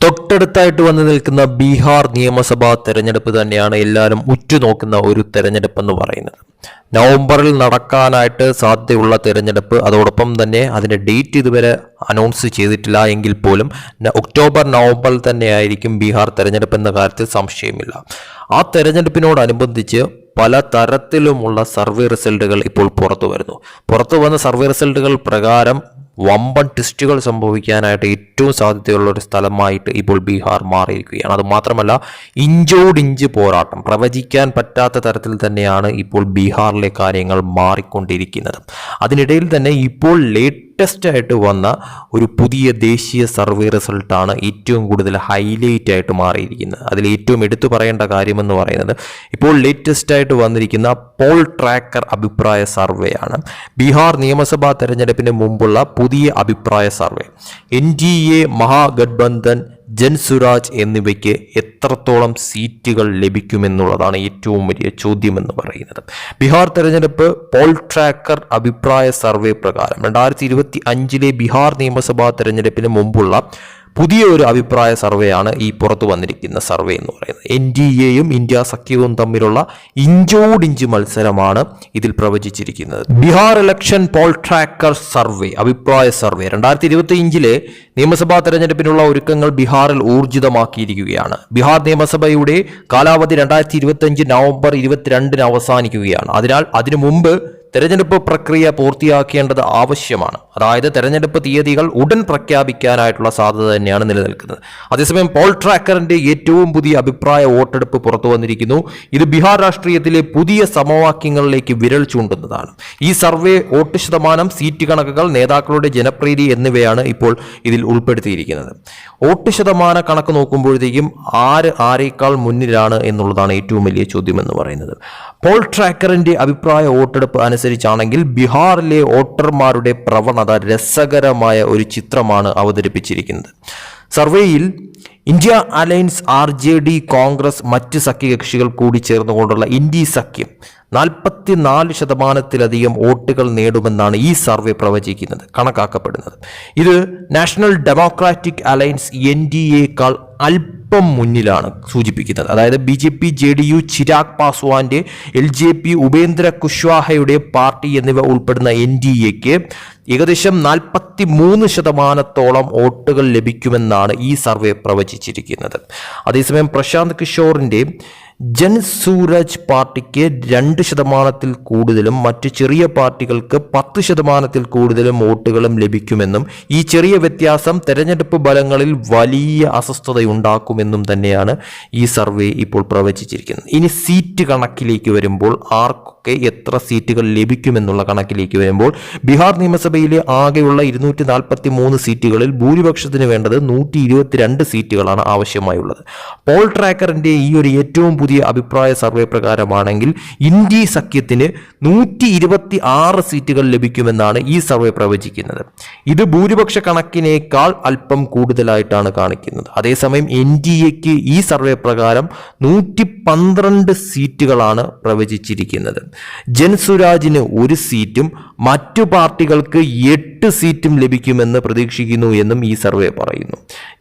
തൊട്ടടുത്തായിട്ട് വന്നു നിൽക്കുന്ന ബീഹാർ നിയമസഭാ തെരഞ്ഞെടുപ്പ് തന്നെയാണ് എല്ലാവരും ഉറ്റുനോക്കുന്ന ഒരു തെരഞ്ഞെടുപ്പ് എന്ന് പറയുന്നത്. നവംബറിൽ നടക്കാനായിട്ട് സാധ്യതയുള്ള തെരഞ്ഞെടുപ്പ് അതോടൊപ്പം തന്നെ അതിന്റെ ഡേറ്റ് ഇതുവരെ അനൗൺസ് ചെയ്തിട്ടില്ല എങ്കിൽ പോലും ഒക്ടോബർ നവംബറിൽ തന്നെയായിരിക്കും ബീഹാർ തെരഞ്ഞെടുപ്പ് എന്ന കാര്യത്തിൽ സംശയമില്ല. ആ തെരഞ്ഞെടുപ്പിനോടനുബന്ധിച്ച് പല തരത്തിലുമുള്ള സർവേ റിസൾട്ടുകൾ ഇപ്പോൾ പുറത്തു വരുന്നു. പുറത്തു വന്ന സർവേ റിസൾട്ടുകൾ പ്രകാരം വമ്പൻ ട്വിസ്റ്റുകൾ സംഭവിക്കാനായിട്ട് ഏറ്റവും സാധ്യതയുള്ള ഒരു സ്ഥലമായിട്ട് ഇപ്പോൾ ബീഹാർ മാറിയിരിക്കുകയാണ്. അത് മാത്രമല്ല ഇഞ്ചോടിഞ്ച് പോരാട്ടം പ്രവചിക്കാൻ പറ്റാത്ത തരത്തിൽ തന്നെയാണ് ഇപ്പോൾ ബീഹാറിലെ കാര്യങ്ങൾ മാറിക്കൊണ്ടിരിക്കുന്നത്. അതിനിടയിൽ തന്നെ ഇപ്പോൾ ലേറ്റസ്റ്റ് ആയിട്ട് വന്ന ഒരു പുതിയ ദേശീയ സർവേ റിസൾട്ടാണ് ഏറ്റവും കൂടുതൽ ഹൈലൈറ്റ് ആയിട്ട് മാറിയിരിക്കുന്നത്. അതിൽ ഏറ്റവും എടുത്തു പറയേണ്ട കാര്യമെന്ന് പറയുന്നത് ഇപ്പോൾ ലേറ്റസ്റ്റ് ആയിട്ട് വന്നിരിക്കുന്ന പോൾ ട്രാക്കർ അഭിപ്രായ സർവേ ആണ് ബീഹാർ നിയമസഭാ തെരഞ്ഞെടുപ്പിന് മുമ്പുള്ള പുതിയ അഭിപ്രായ survey. N D A Mahagathbandhan Jan Suraaj എന്നിവയ്ക്ക് എത്രത്തോളം സീറ്റുകൾ ലഭിക്കുമെന്നുള്ളതാണ് ഏറ്റവും വലിയ ചോദ്യമെന്ന് പറയുന്നത്. ബീഹാർ തെരഞ്ഞെടുപ്പ് പോൾ ട്രാക്കർ അഭിപ്രായ സർവേ പ്രകാരം രണ്ടായിരത്തി ഇരുപത്തി അഞ്ചിലെ ബീഹാർ നിയമസഭാ തെരഞ്ഞെടുപ്പിന് മുമ്പുള്ള പുതിയ ഒരു അഭിപ്രായ സർവേയാണ് ഈ പുറത്തു വന്നിരിക്കുന്ന സർവേ എന്ന് പറയുന്നത്. എൻ ഡി എയും ഇന്ത്യ സഖ്യവും തമ്മിലുള്ള ഇഞ്ചോടിഞ്ച് മത്സരമാണ് ഇതിൽ പ്രവചിച്ചിരിക്കുന്നത്. Bihar election poll tracker survey അഭിപ്രായ സർവേ. രണ്ടായിരത്തി ഇരുപത്തി അഞ്ചിലെ നിയമസഭാ തെരഞ്ഞെടുപ്പിനുള്ള ഒരുക്കങ്ങൾ ബീഹാറിൽ ഊർജിതമാക്കിയിരിക്കുകയാണ്. ബീഹാർ നിയമസഭയുടെ കാലാവധി രണ്ടായിരത്തി ഇരുപത്തി അഞ്ച് നവംബർ ഇരുപത്തിരണ്ടിന് അവസാനിക്കുകയാണ്. അതിനാൽ അതിനു മുമ്പ് തെരഞ്ഞെടുപ്പ് പ്രക്രിയ പൂർത്തിയാക്കേണ്ടത് ആവശ്യമാണ്. അതായത് തെരഞ്ഞെടുപ്പ് തീയതികൾ ഉടൻ പ്രഖ്യാപിക്കാനായിട്ടുള്ള സാധ്യത തന്നെയാണ് നിലനിൽക്കുന്നത്. അതേസമയം പോൾ ട്രാക്കറിന്റെ ഏറ്റവും പുതിയ അഭിപ്രായ വോട്ടെടുപ്പ് പുറത്തു വന്നിരിക്കുന്നു. ഇത് ബീഹാർ രാഷ്ട്രീയത്തിലെ പുതിയ സമവാക്യങ്ങളിലേക്ക് വിരൽ ചൂണ്ടുന്നതാണ്. ഈ സർവേ വോട്ട് ശതമാനം സീറ്റ് കണക്കുകൾ നേതാക്കളുടെ ജനപ്രീതി എന്നിവയാണ് ഇപ്പോൾ ഇതിൽ ഉൾപ്പെടുത്തിയിരിക്കുന്നത്. വോട്ട് ശതമാന കണക്ക് നോക്കുമ്പോഴത്തേക്കും ആര് ആരേക്കാൾ മുന്നിലാണ് എന്നുള്ളതാണ് ഏറ്റവും വലിയ ചോദ്യം എന്ന് പറയുന്നത്. പോൾ ട്രാക്കറിന്റെ അഭിപ്രായ വോട്ടെടുപ്പ് അനുസരിച്ചാണെങ്കിൽ ബീഹാറിലെ വോട്ടർമാരുടെ പ്രവണത രസകരമായ ഒരു ചിത്രമാണ് അവതരിപ്പിച്ചിരിക്കുന്നത്. സർവേയിൽ India alliance R J D Congress മറ്റ് സഖ്യകക്ഷികൾ കൂടി ചേർന്നുകൊണ്ടുള്ള ഇന്ത്യ സഖ്യം നാൽപ്പത്തി നാല് ശതമാനത്തിലധികം വോട്ടുകൾ നേടുമെന്നാണ് ഈ സർവേ പ്രവചിക്കുന്നത് കണക്കാക്കപ്പെടുന്നത്. ഇത് national democratic alliance N D എക്കാൾ മുന്നിലാണ് സൂചിപ്പിക്കുന്നത്. അതായത് B J P J D U Chirag പാസ്വാന്റെ L J P Upendra കുശ്വാഹയുടെ പാർട്ടി എന്നിവ ഉൾപ്പെടുന്ന എൻ ഡി എക്ക് ഏകദേശം നാൽപ്പത്തി മൂന്ന് ശതമാനത്തോളം വോട്ടുകൾ ലഭിക്കുമെന്നാണ് ഈ സർവേ പ്രവചിച്ചിരിക്കുന്നത്. അതേസമയം പ്രശാന്ത് കിഷോറിന്റെ ജൻ സൂരജ് പാർട്ടിക്ക് രണ്ട് ശതമാനത്തിൽ കൂടുതലും മറ്റ് ചെറിയ പാർട്ടികൾക്ക് പത്ത് ശതമാനത്തിൽ കൂടുതലും വോട്ടുകളും ലഭിക്കുമെന്നും ഈ ചെറിയ വ്യത്യാസം തെരഞ്ഞെടുപ്പ് ഫലങ്ങളിൽ വലിയ അസ്വസ്ഥതയുണ്ടാക്കുമെന്നും തന്നെയാണ് ഈ സർവേ ഇപ്പോൾ പ്രവചിച്ചിരിക്കുന്നത്. ഇനി സീറ്റ് കണക്കിലേക്ക് വരുമ്പോൾ ആർക്കൊക്കെ എത്ര സീറ്റുകൾ ലഭിക്കുമെന്നുള്ള കണക്കിലേക്ക് വരുമ്പോൾ ബീഹാർ നിയമസഭയിലെ ആകെയുള്ള ഇരുന്നൂറ്റി നാൽപ്പത്തി മൂന്ന് സീറ്റുകളിൽ ഭൂരിപക്ഷത്തിന് വേണ്ടത് നൂറ്റി ഇരുപത്തിരണ്ട് സീറ്റുകളാണ് ആവശ്യമായുള്ളത്. പോൾ ട്രാക്കറിന്റെ ഈ ഒരു ഏറ്റവും പുതിയ അഭിപ്രായ സർവേ പ്രകാരമാണെങ്കിൽ ഇന്ത്യ സഖ്യത്തിന് നൂറ്റി ഇരുപത്തി ആറ് സീറ്റുകൾ ലഭിക്കുമെന്നാണ് ഈ സർവേ പ്രവചിക്കുന്നത്. ഇത് ഭൂരിപക്ഷ കണക്കിനേക്കാൾ അല്പം കൂടുതലായിട്ടാണ് കാണിക്കുന്നത്. അതേസമയം എൻ ഡി എക്ക് ഈ സർവേ പ്രകാരം നൂറ്റി പന്ത്രണ്ട് സീറ്റുകളാണ് പ്രവചിച്ചിരിക്കുന്നത്. ജൻസുരാജിന് ഒരു സീറ്റും മറ്റു പാർട്ടികൾക്ക് എട്ട് സീറ്റും ലഭിക്കുമെന്ന് പ്രതീക്ഷിക്കുന്നു എന്നും ഈ സർവേ പറയുന്നു.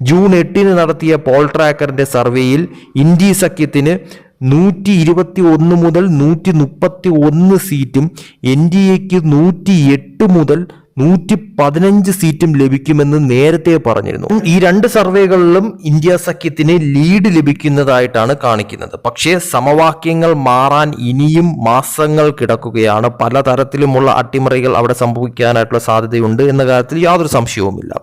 ജൂൺ എട്ടിന് നടത്തിയ പോൾ ട്രാക്കറിന്റെ സർവേയിൽ ഇന്ത്യ സഖ്യത്തിന് നൂറ്റി ഇരുപത്തി ഒന്ന് മുതൽ നൂറ്റി മുപ്പത്തി ഒന്ന് സീറ്റും എൻ ഡി എക്ക് നൂറ്റി എട്ട് മുതൽ നൂറ്റി പതിനഞ്ച് സീറ്റും ലഭിക്കുമെന്ന് നേരത്തെ പറഞ്ഞിരുന്നു. ഈ രണ്ട് സർവേകളിലും ഇന്ത്യ സഖ്യത്തിന് ലീഡ് ലഭിക്കുന്നതായിട്ടാണ് കാണിക്കുന്നത്. പക്ഷേ സമവാക്യങ്ങൾ മാറാൻ ഇനിയും മാസങ്ങൾ കിടക്കുകയാണ്. പലതരത്തിലുമുള്ള അട്ടിമറികൾ അവിടെ സംഭവിക്കാനായിട്ടുള്ള സാധ്യതയുണ്ട് എന്ന കാര്യത്തിൽ യാതൊരു സംശയവുമില്ല.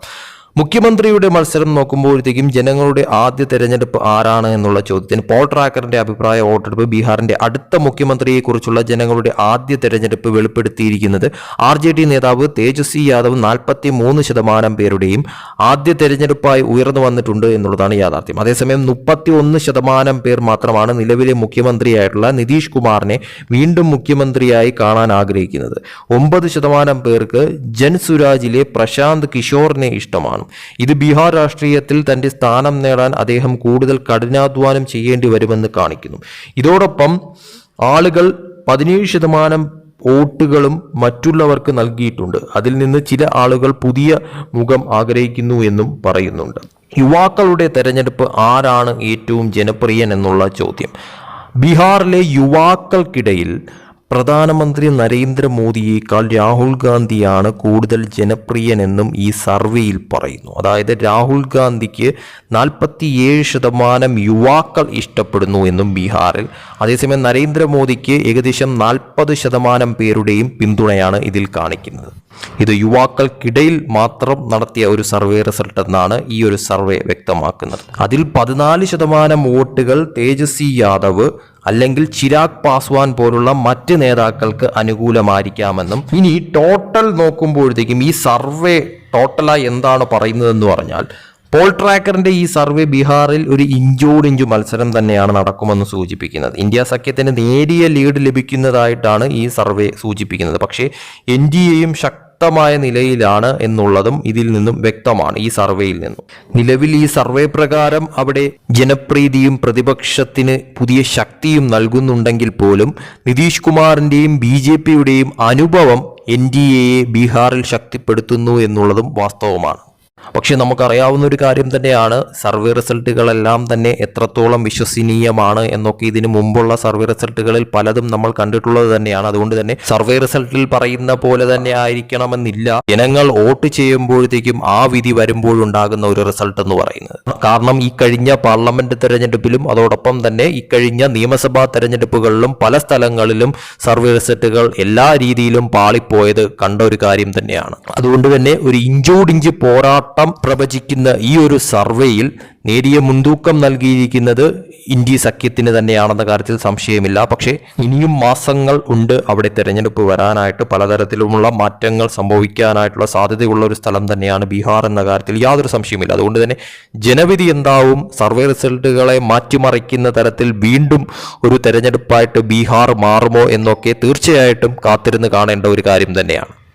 മുഖ്യമന്ത്രിയുടെ മത്സരം നോക്കുമ്പോഴത്തേക്കും ജനങ്ങളുടെ ആദ്യ തെരഞ്ഞെടുപ്പ് ആരാണ് എന്നുള്ള ചോദ്യത്തിന് പോൾ ട്രാക്കറിന്റെ അഭിപ്രായ വോട്ടെടുപ്പ് ബീഹാറിന്റെ അടുത്ത മുഖ്യമന്ത്രിയെക്കുറിച്ചുള്ള ജനങ്ങളുടെ ആദ്യ തെരഞ്ഞെടുപ്പ് വെളിപ്പെടുത്തിയിരിക്കുന്നത് ആർ ജെ ഡി നേതാവ് തേജസ്വി യാദവ് നാൽപ്പത്തി മൂന്ന് ശതമാനം പേരുടെയും ആദ്യ തെരഞ്ഞെടുപ്പായി ഉയർന്നു വന്നിട്ടുണ്ട് എന്നുള്ളതാണ് യാഥാർത്ഥ്യം. അതേസമയം മുപ്പത്തി ഒന്ന് ശതമാനം പേർ മാത്രമാണ് നിലവിലെ മുഖ്യമന്ത്രിയായിട്ടുള്ള നിതീഷ് കുമാറിനെ വീണ്ടും മുഖ്യമന്ത്രിയായി കാണാൻ ആഗ്രഹിക്കുന്നത്. ഒമ്പത് ശതമാനം പേർക്ക് ജൻസുരാജിലെ പ്രശാന്ത് കിഷോറിനെ ഇഷ്ടമാണ്. ഇത് ബീഹാർ രാഷ്ട്രീയത്തിൽ തന്റെ സ്ഥാനം നേടാൻ അദ്ദേഹം കൂടുതൽ കഠിനാധ്വാനം ചെയ്യേണ്ടി വരുമെന്ന് കാണിക്കുന്നു. ഇതോടൊപ്പം ആളുകൾ പതിനേഴ് ശതമാനം വോട്ടുകളും മറ്റുള്ളവർക്ക് നൽകിയിട്ടുണ്ട്. അതിൽ നിന്ന് ചില ആളുകൾ പുതിയ മുഖം ആഗ്രഹിക്കുന്നു എന്നും പറയുന്നുണ്ട്. യുവാക്കളുടെ തെരഞ്ഞെടുപ്പ് ആരാണ് ഏറ്റവും ജനപ്രിയൻ എന്നുള്ള ചോദ്യം. ബീഹാറിലെ യുവാക്കൾക്കിടയിൽ പ്രധാനമന്ത്രി നരേന്ദ്രമോദിയേക്കാൾ രാഹുൽ ഗാന്ധിയാണ് കൂടുതൽ ജനപ്രിയനെന്നും ഈ സർവേയിൽ പറയുന്നു. അതായത് രാഹുൽ ഗാന്ധിക്ക് നാൽപ്പത്തിയേഴ് ശതമാനം യുവാക്കൾ ഇഷ്ടപ്പെടുന്നു എന്നും ബീഹാറിൽ. അതേസമയം നരേന്ദ്രമോദിക്ക് ഏകദേശം നാൽപ്പത് ശതമാനം പേരുടെയും പിന്തുണയാണ് ഇതിൽ കാണിക്കുന്നത്. ഇത് യുവാക്കൾക്കിടയിൽ മാത്രം നടത്തിയ ഒരു സർവേ റിസൾട്ട് എന്നാണ് ഈ ഒരു സർവേ വ്യക്തമാക്കുന്നത്. അതിൽ പതിനാല് ശതമാനം വോട്ടുകൾ തേജസ്വി യാദവ് അല്ലെങ്കിൽ ചിരാഗ് പാസ്വാൻ പോലുള്ള മറ്റ് നേതാക്കൾക്ക് അനുകൂലമായിരിക്കാമെന്നും ഇനി ടോട്ടൽ നോക്കുമ്പോഴത്തേക്കും ഈ സർവേ ടോട്ടലായി എന്താണ് പറയുന്നതെന്ന് പറഞ്ഞാൽ പോൾ ട്രാക്കറിന്റെ ഈ സർവേ ബീഹാറിൽ ഒരു ഇഞ്ചോടിഞ്ചു മത്സരം തന്നെയാണ് നടക്കുമെന്ന് സൂചിപ്പിക്കുന്നത്. ഇന്ത്യ സഖ്യത്തിന് നേരിയ ലീഡ് ലഭിക്കുന്നതായിട്ടാണ് ഈ സർവേ സൂചിപ്പിക്കുന്നത്. പക്ഷേ എൻ ഡി എയും ശക്തമായ നിലയിലാണ് എന്നുള്ളതും ഇതിൽ നിന്നും വ്യക്തമാണ് ഈ സർവേയിൽ നിന്നും. നിലവിൽ ഈ സർവേ പ്രകാരം അവിടെ ജനപ്രീതിയും പ്രതിപക്ഷത്തിന് പുതിയ ശക്തിയും നൽകുന്നുണ്ടെങ്കിൽ പോലും നിതീഷ് കുമാറിന്റെയും ബി ജെ പിയുടെയും അനുഭവം എൻ ഡി എയെ ബീഹാറിൽ ശക്തിപ്പെടുത്തുന്നു എന്നുള്ളതും വാസ്തവമാണ്. പക്ഷെ നമുക്കറിയാവുന്ന ഒരു കാര്യം തന്നെയാണ്. സർവേ റിസൾട്ടുകളെല്ലാം തന്നെ എത്രത്തോളം വിശ്വസനീയമാണ് എന്നൊക്കെ ഇതിനു മുമ്പുള്ള സർവേ റിസൾട്ടുകളിൽ പലതും നമ്മൾ കണ്ടിട്ടുള്ളത് തന്നെയാണ്. അതുകൊണ്ട് തന്നെ സർവേ റിസൾട്ടിൽ പറയുന്ന പോലെ തന്നെ ആയിരിക്കണമെന്നില്ല. ജനങ്ങൾ വോട്ട് ചെയ്യുമ്പോഴത്തേക്കും ആ വിധി വരുമ്പോഴുണ്ടാകുന്ന ഒരു റിസൾട്ട് എന്ന് പറയുന്നത്. കാരണം ഈ കഴിഞ്ഞ പാർലമെന്റ് തെരഞ്ഞെടുപ്പിലും അതോടൊപ്പം തന്നെ ഈ കഴിഞ്ഞ നിയമസഭാ തെരഞ്ഞെടുപ്പുകളിലും പല സ്ഥലങ്ങളിലും സർവേ റിസൾട്ടുകൾ എല്ലാ രീതിയിലും പാളിപ്പോയത് കണ്ട ഒരു കാര്യം തന്നെയാണ്. അതുകൊണ്ട് തന്നെ ഒരു ഇഞ്ചോടിഞ്ച് പോരാട്ടം പ്രവചിക്കുന്ന ഈ ഒരു സർവേയിൽ നേരിയ മുൻതൂക്കം നൽകിയിരിക്കുന്നത് ഇന്ത്യ സഖ്യത്തിന് തന്നെയാണെന്ന കാര്യത്തിൽ സംശയമില്ല. പക്ഷേ ഇനിയും മാസങ്ങൾ ഉണ്ട് അവിടെ തെരഞ്ഞെടുപ്പ് വരാനായിട്ട്. പലതരത്തിലുമുള്ള മാറ്റങ്ങൾ സംഭവിക്കാനായിട്ടുള്ള സാധ്യതയുള്ള ഒരു സ്ഥലം തന്നെയാണ് ബീഹാർ എന്ന കാര്യത്തിൽ യാതൊരു സംശയമില്ല അതുകൊണ്ട് തന്നെ ജനവിധി എന്താവും? സർവേ റിസൾട്ടുകളെ മാറ്റിമറിക്കുന്ന തരത്തിൽ വീണ്ടും ഒരു തെരഞ്ഞെടുപ്പായിട്ട് ബീഹാർ മാറുമോ എന്നൊക്കെ തീർച്ചയായിട്ടും കാത്തിരുന്ന് കാണേണ്ട ഒരു കാര്യം തന്നെയാണ്.